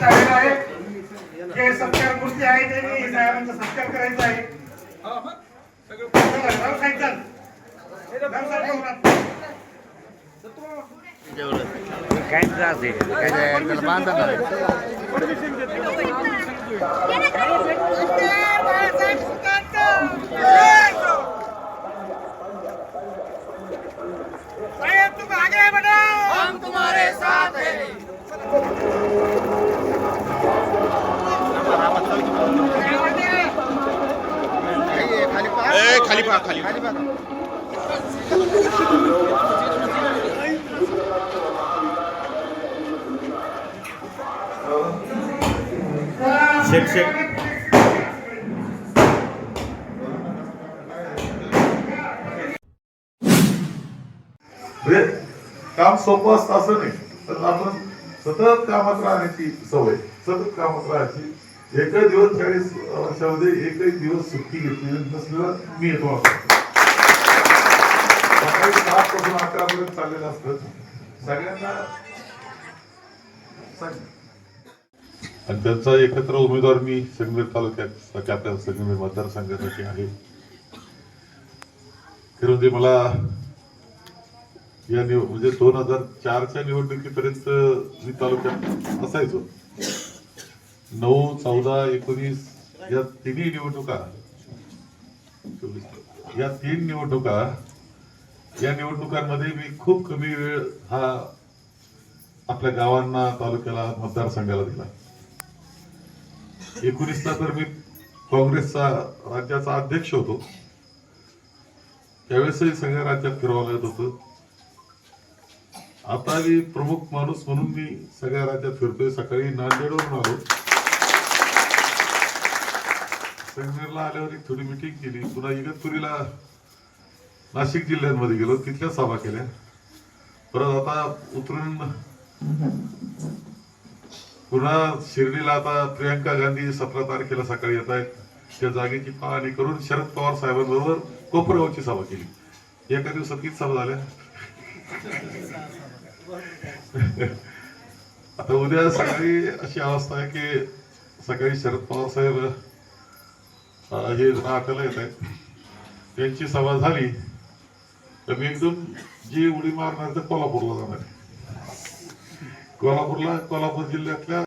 झालेलं आहे? गोष्टी आहे ते मी साहेबांचा आहे. काय त्रास आहे? त्याला बांधा नाही तुम आगे बढ़ो. ए खाली पहा खाली। शेक शेक म्हणजे काम सोपं असतं असं नाही. तर आपण सतत कामात राहण्याची सवय सतत कामात राहायची. एकही दिवस चाळीस वर्षामध्ये एकही दिवस सुट्टी घेतली नसलेला मी येतो सकाळी सात पासून अकरा पर्यंत चाललेलं असतं. सगळ्यांना आणि त्यांचा एकत्र उमेदवार मी संगमेर तालुक्यात आपल्या संगमेर मतदारसंघासाठी आहे. खरं म्हणजे मला या निव म्हणजे दोन हजार चारच्या निवडणुकीपर्यंत मी तालुक्यात असायचो. नऊ चौदा एकोणीस या तिन्ही निवडणुका या तीन निवडणुका या निवडणुकांमध्ये मी खूप कमी वेळ हा आपल्या गावांना तालुक्याला मतदारसंघाला दिला. एकोणीसला तर मी काँग्रेसचा राज्याचा अध्यक्ष होतो. त्यावेळेसही सगळ्या राज्यात फिरवायला येत होतं. आता मी प्रमुख माणूस म्हणून मी सगळ्या राज्यात फिरतोय. सकाळी नांदेडवरून आलो. संगमेरला आल्यावर एक थोडी मिटिंग केली. पुन्हा इगतपुरीला नाशिक जिल्ह्यांमध्ये गेलो. तिथल्या सभा केल्या. परत आता उतरून पुन्हा शिर्डीला आता प्रियंका गांधी सतरा तारखेला सकाळी येत आहेत. त्या जागेची पाहणी करून शरद पवार साहेबांबरोबर कोपरगावची सभा केली. एका दिवसात किती सभा झाल्या. आता उद्या सकाळी अशी अवस्था आहे की सकाळी शरद पवार साहेब हे नाट्याला येत आहेत त्यांची सभा झाली तर मी एकदम जी उडी मारणार तर कोल्हापूरला जाणार आहे. कोल्हापूरला कोल्हापूर जिल्ह्यातल्या